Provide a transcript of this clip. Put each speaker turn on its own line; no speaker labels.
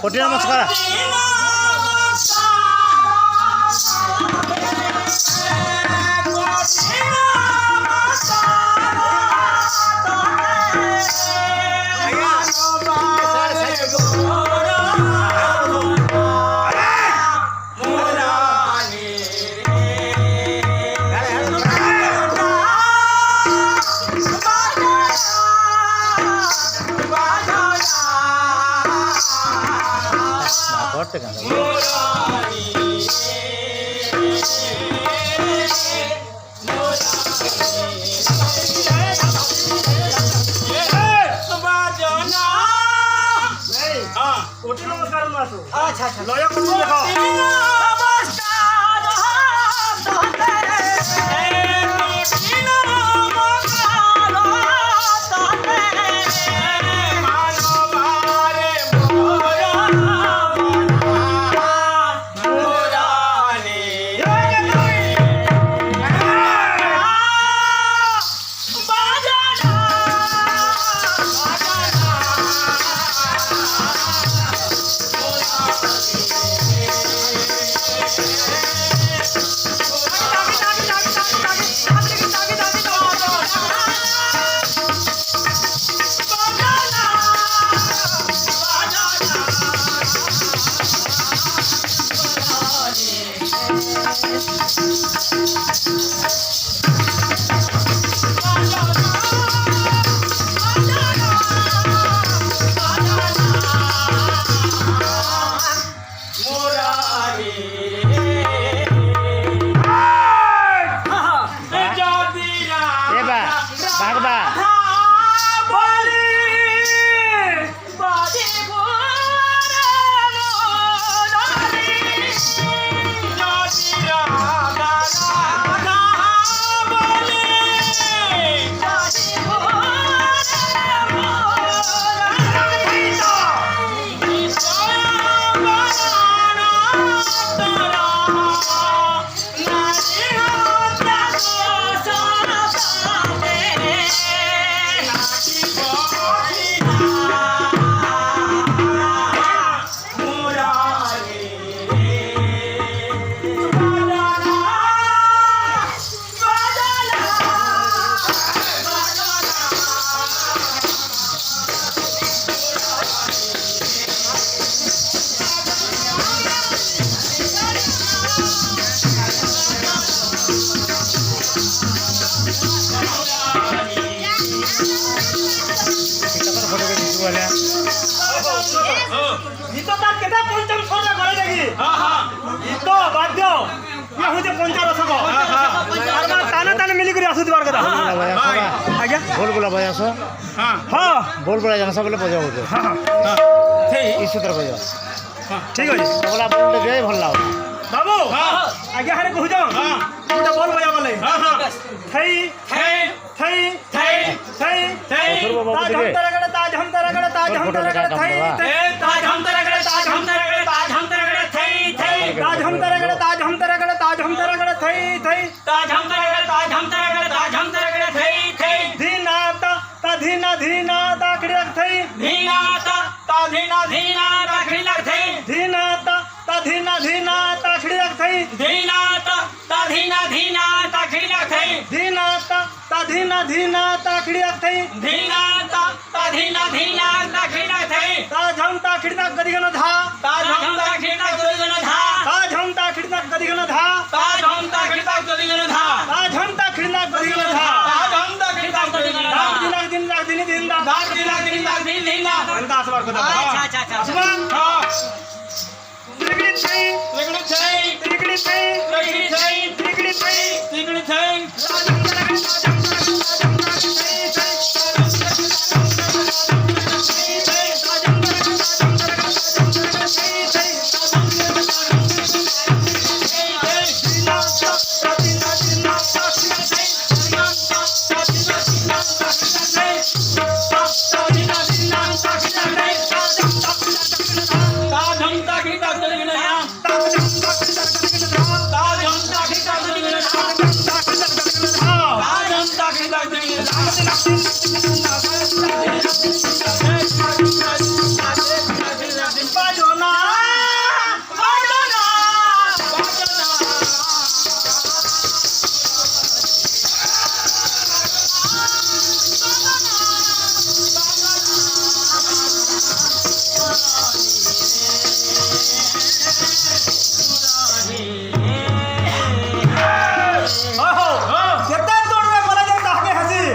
こちらも力。
নমস্কার মাসু আচ্ছা আচ্ছা। লয় কোটি
দেখো শেষ
হ্যাঁ। গীতকার কেটা পঞ্চম স্বর্ণ করে দেখি। হ্যাঁ,
হ্যাঁ।
গীত বাদ্য ইয়ে হচ্ছে পঞ্চারসক তানে তানে মিলিকি আসুবার কথা আজ্ঞা।
ভোল বোলা বজাই আস
হ্যাঁ।
ভোল বোলা জানস বলে বজাই বলছো ঈশ্বর বজাই
ঠিক। আছে।
বলা বলতে যাই ভালো লাগে।
বাবু। আজ্ঞা হারে কহুছ গোটে বল বজাই বলে। থাই
থাই।
থাই থাই। থাই
থাই।
তাজ হমতারা
গড়া তাজ হমতারা গড়া তাজ হমতারা গড়া থাই থাই। थई
ताझम तरगड़े ताझम तरगड़े ताझम तरगड़े थई थई।
धीनाता ता धीना धीना दाखड़ी लग थई।
धीनाता ता धीना धीना दाखड़ी लग थई।
धीनाता ता धीना धीना दाखड़ी लग थई।
धीनाता ता धीना धीना दाखड़ी लग थई।
धीनाता ता धीना धीना दाखड़ी लग थई।
धीनाता ता धीना धीना दाखड़ी लग थई।
ताझम ताखड़ी तक गदिगनो धा।
ताझम ताखड़ी तक गदिगनो धा।
ताझम ताखड़ी तक गदिगनो धा।
अंदाज
वर्ग